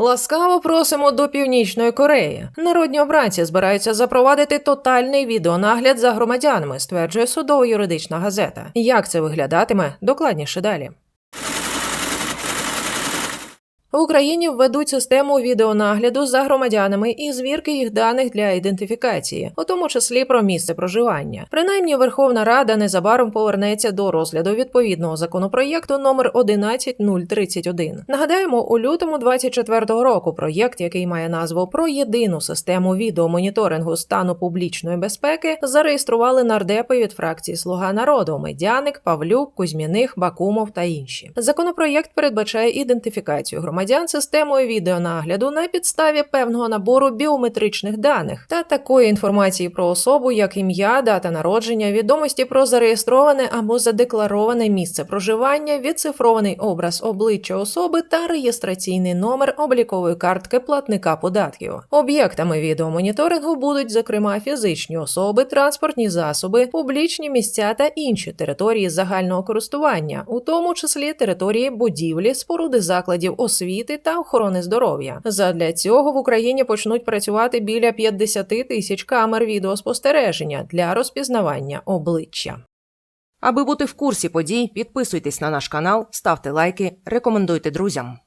Ласкаво просимо до Північної Кореї. Народні обранці збираються запровадити тотальний відеонагляд за громадянами, стверджує судово-юридична газета. Як це виглядатиме? Докладніше далі. В Україні введуть систему відеонагляду за громадянами і звірки їх даних для ідентифікації, у тому числі про місце проживання. Принаймні, Верховна Рада незабаром повернеться до розгляду відповідного законопроєкту номер 11031. Нагадаємо, у лютому 24-го року проєкт, який має назву про єдину систему відеомоніторингу стану публічної безпеки, зареєстрували нардепи від фракції Слуга народу Медяник, Павлюк, Кузьміних, Бакумов та інші. Законопроєкт передбачає ідентифікацію громадян системою відеонагляду на підставі певного набору біометричних даних та такої інформації про особу, як ім'я, дата народження, відомості про зареєстроване або задеклароване місце проживання, відцифрований образ обличчя особи та реєстраційний номер облікової картки платника податків. Об'єктами відеомоніторингу будуть, зокрема, фізичні особи, транспортні засоби, публічні місця та інші території загального користування, у тому числі території будівлі, споруди закладів освіти та охорони здоров'я. Задля цього в Україні почнуть працювати біля 50 тисяч камер відеоспостереження для розпізнавання обличчя. Аби бути в курсі подій, підписуйтесь на наш канал, ставте лайки, рекомендуйте друзям.